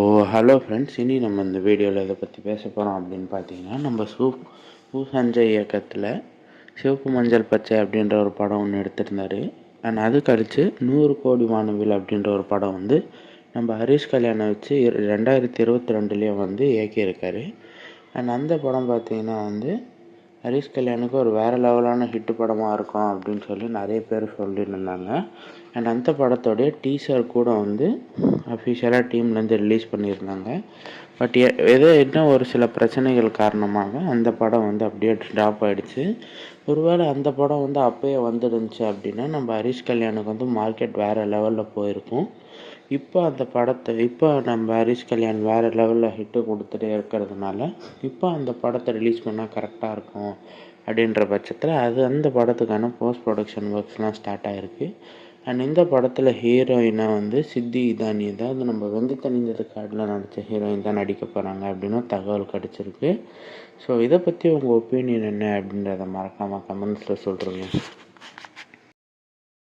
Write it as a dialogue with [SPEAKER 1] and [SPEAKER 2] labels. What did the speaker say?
[SPEAKER 1] ஓ hello friends இனி நம்ம இந்த வீடியோவில் இதை பற்றி பேச போகிறோம் அப்படின்னு பார்த்தீங்கன்னா நம்ம சூ பூ சஞ்சய் இயக்கத்தில் சிவப்பு மஞ்சள் பச்சை அப்படின்ற ஒரு படம் ஒன்று எடுத்திருந்தாரு. அண்ட் அது கழித்து நூறு கோடி வானவில் அப்படின்ற ஒரு படம் வந்து நம்ம ஹரிஷ் கல்யாணை வச்சு ரெண்டாயிரத்தி இருபத்தி ரெண்டுலேயும் வந்து இயக்கியிருக்காரு. அண்ட் அந்த படம் பார்த்தீங்கன்னா வந்து ஹரிஷ் கல்யாணுக்கு ஒரு வேறு லெவலான ஹிட் படமாக இருக்கும் அப்படின்னு சொல்லி நிறைய பேர் சொல்லியிருந்தாங்க. இருந்தாங்க அண்ட் அந்த படத்தோடைய டீசர் கூட வந்து அஃபிஷியலாக டீம்லேருந்து ரிலீஸ் பண்ணியிருந்தாங்க. பட் ஏதோ இன்னும் ஒரு சில பிரச்சனைகள் காரணமாக அந்த படம் வந்து அப்படியே ட்ராப் ஆகிடுச்சு ஒருவேளை அந்த படம் வந்து அப்போயே வந்துருந்துச்சு அப்படின்னா நம்ம ஹரிஷ் கல்யாணுக்கு வந்து மார்க்கெட் வேறு லெவலில் போயிருக்கும். இப்போ அந்த படத்தை இப்போ நம்ம ஹரிஷ் கல்யாண் வேறு லெவலில் ஹிட்டு கொடுத்துட்டே இருக்கிறதுனால இப்போ அந்த படத்தை ரிலீஸ் பண்ணால் கரெக்டாக இருக்கும் அப்படின்ற பட்சத்தில் அது அந்த படத்துக்கான போஸ்ட் ப்ரொடக்ஷன் ஒர்க்ஸ்லாம் ஸ்டார்ட் ஆகிருக்கு அண்ட் இந்த படத்தில் ஹீரோயினாக வந்து சித்தி இதானி தான். அது நம்ம வெந்து தணிந்தது காட்டில் நடித்த ஹீரோயின் தான் நடிக்க போகிறாங்க அப்படின்னு தகவல் கிடச்சிருக்கு. ஸோ இதை பற்றி உங்கள் ஒப்பீனியன் என்ன அப்படின்றத மறக்காமல் கமெண்ட்ஸில் சொல்கிறீங்க